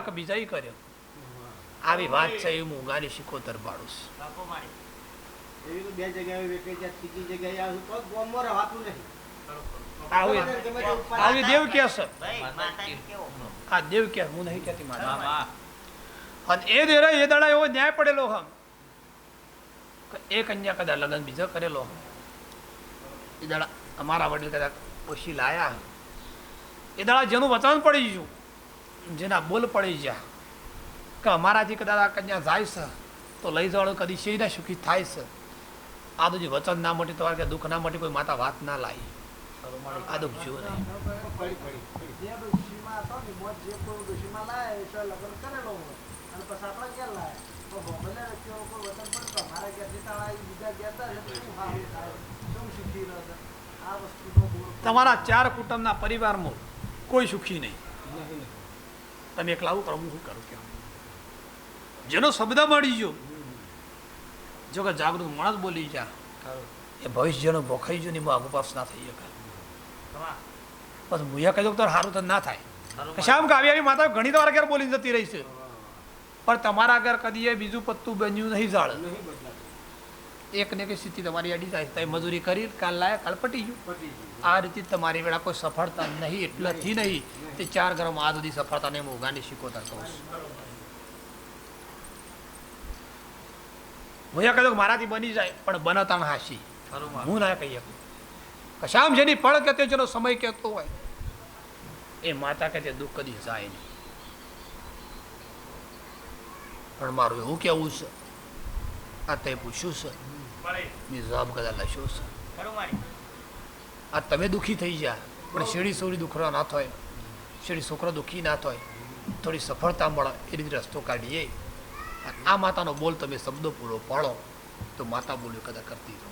કે બીજા કર્યો. આવી વાત છે એ હું ઉગાડી શીખોતર પાડું છું. બે જગ્યાએ ત્રીજી જગ્યાએ આવે દેવ કે છે. ભાઈ માતાજી કેવો? આ દેવ કે હું નહીં કહેતી અને એ દેરા એ દાડા એવો ન્યાય પડેલો હમ એ કન્યા કદાચ લગ્ન બીજો કરેલો હમ. એ દાડા અમારા વડીલ કદાચ ઓછી લાયા એ દાડા જેનું વચન પડી ગયું. જેના બોલ પડી ગયા. કે અમારાથી કદાચ આ કન્યા જાય છે, તો લઈ જવાનું કદી શેરીના સુખી થાય છે. આ તો જે વચન ના મટી તમારે કે દુઃખ ના મટી કોઈ માતા વાત ના લાવી આ દુઃખ જીવો છે તમારા ચાર કુટુંબના પરિવારમાં કોઈ સુખી નહીં. તમે એકલા આવું કરો હું શું કરું કે જેનો શબ્દ મળી ગયો. જો કે જાગૃત માણસ બોલી જા એ ભવિષ્યનો ભોખાઈ જો ને એમાં ના થઈ શકે. બસ મુયા કહી દઉં તો સારું તો ના થાય. શામ કે આવી આવી માતા ઘણી વાર ઘેર બોલી જતી રહી છે. પણ તમારા ઘર કદી એ બીજું પત્તું બન્યું નહીં જાળ નહીં એક ને એક સ્થિતિ તમારી અડી જાય. તમે મજૂરી કરી કાલ લાયા કાલ પટી ગયું. આ રીતે તમારી વેળા કોઈ સફળતા નહીં એટલાથી નહીં. તે ચાર ઘરમાં આ સુધી સફળતાને હું ગાંડી શીખવતા કહું છું. હું કહ્યું મારાથી બની જાય પણ બનતા હાસી. હું ના કહી શકું. કશામ જેની પળ કે જેનો સમય કહેતો હોય એ માતા કે તે દુઃખ કદી જાય નહીં. પણ મારું એવું કેવું છે આ તે પૂછ્યું છે મેં જવાબ કદાચ છે આ તમે દુઃખી થઈ જા પણ શેરી સોરી દુખરો ના થાય શેરી છોકરો દુઃખી ના થાય થોડી સફળતા મળે એ રીતે રસ્તો કાઢીએ. આ માતાનો બોલ તમે શબ્દો પૂરો પાડો તો માતા બોલ્યો કદાચ કરતી રહો.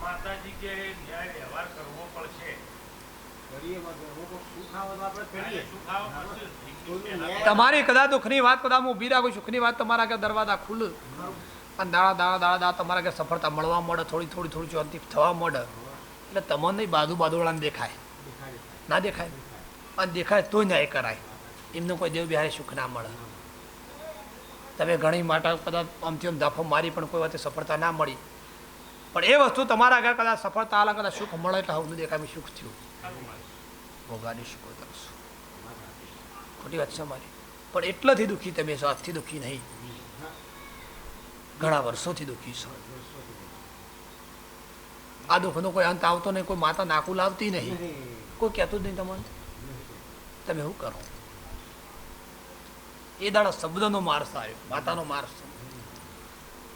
માતાજી કે ન્યાય તમારી કદાચ દુઃખની વાત કદાચ હું ઊભી રાખું સુખની વાત તમારા કે દરવાજા ખુલ્લ? અને દાડા દાડા દાડા દાડા તમારા કે સફળતા મળવા મળે થોડી થોડી થોડી શાંતિ થવા મળે. એટલે તમને બાજુ બાજુવાળાને દેખાય. ના દેખાય? અને દેખાય તોય ના એ કરાય. એમનું કોઈ દેવ બિહારી સુખ ના મળે. તમે ઘણી માટે કદાચ આમથી આમ દાફો મારી પણ કોઈ વાતે સફળતા ના મળી. પણ એ વસ્તુ તમારા આગળ કદાચ સફળતા આલા કદાચ સુખ મળે એટલે હું દેખાય, સુખ થયું. ભોગાની સુખો. કરશું ખોટી વાત છે મારી પણ એટલાથી દુઃખી તમે છો, આજથી દુઃખી નહીં. ઘણા વર્ષોથી દુઃખી છો. આ દુઃખનો કોઈ અંત આવતો નહીં, કોઈ માતા નાકું લાવતી નહીં. કોઈ કહેતું જ નહીં તમને. તમે શું કરો? એ દાડા શબ્દનો માર્સ આવ્યો માતાનો માર્સ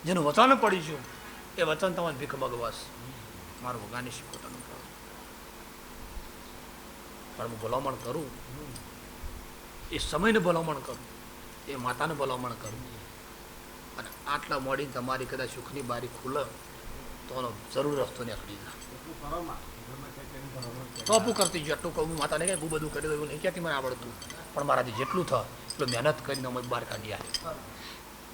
જેનું વચન પડીશું એ વચન તમને ભીખ મગવાસ મારું શીખો તમે પણ હું ભલામણ કરું એ સમયને ભલામણ કરું એ માતાને ભલામણ કરું અને આટલા મોડી તમારી કદાચ સુખની બારી ખુલે તો એનો જરૂર રસ્તો નીકળી જાય. ટોપું કરતી જો એટલું કહું માતાને કંઈ બહુ બધું કરી દઉં નહીં ક્યાંથી મને આવડતું પણ મારાથી જેટલું થાય એટલું મહેનત કરીને અમે બહાર કાઢી આવ્યા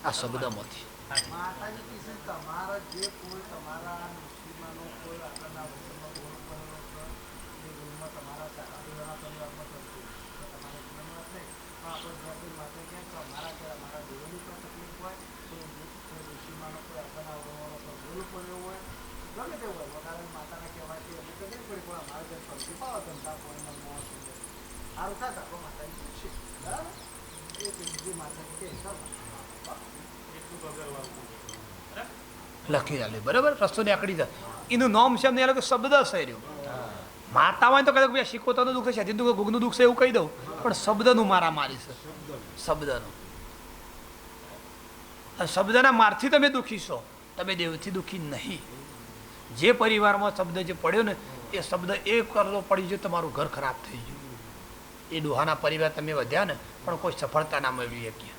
આ શબ્દમાંથી જે કોઈ કોઈ થતું કોઈ કોઈ કોઈ કોઈ માતાને કહેવાય કે અમે નહીં પડી, પણ અમારા ઘર ફરતી ધંધા પોઈના મોં સુંદર સારું થાય તો આપણે માતાજી પૂછીએ બરાબર એ બીજી માતાજી કે ચાલો એટલું બગડવાનું લખી ચાલ્યું બરાબર? રસ્તો નીકળી જાય. એનું નામ છે એમને એ લોકો શબ્દ છે મારતા તો કદાચ ભાઈ શીખોતાનું દુઃખ છે દુઃખ ગુગનું દુઃખ છે એવું કહી દઉં. પણ શબ્દનું મારા મારી છે. શબ્દનું. શબ્દના મારથી તમે દુઃખી છો. તમે દેવથી દુઃખી નહીં. જે પરિવારમાં શબ્દ જે પડ્યો ને, એ શબ્દ એ કરતો પડી ગયો, તમારું ઘર ખરાબ થઈ ગયું. એ ડોહાના પરિવાર તમે વધ્યા ને, પણ કોઈ સફળતા ના મેળવી શક્યા.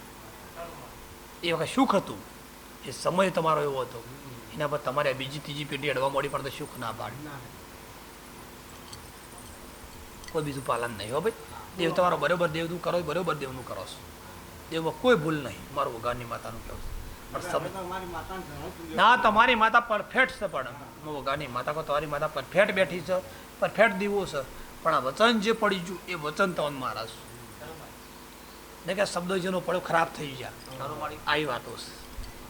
એ વખત સુખ હતું એ સમય તમારો એવો હતો. એના પર તમારે બીજી ત્રીજી પેઢી અડવા મળી પણ તો સુખ ના પાડ્યું કોઈ બીજું પાલન નહીં હો ભાઈ. દેવ તમારો બરોબર દેવનું કરો બરોબર દેવનું કરો છો. દેવમાં કોઈ ભૂલ નહીં. મારું વઘારની માતાનું કહેવું પણ ના તમારી માતા પરફેક્ટ છે પણ. હું વગાડની માતા કહો તમારી માતા પરફેક્ટ બેઠી છે પરફેક્ટ દીવો છે. પણ આ વચન જે પડી ગયું એ વચન તમને મારા છું. ને કે શબ્દો જેનો પડ્યો ખરાબ થઈ ગયા. આવી વાતો છે.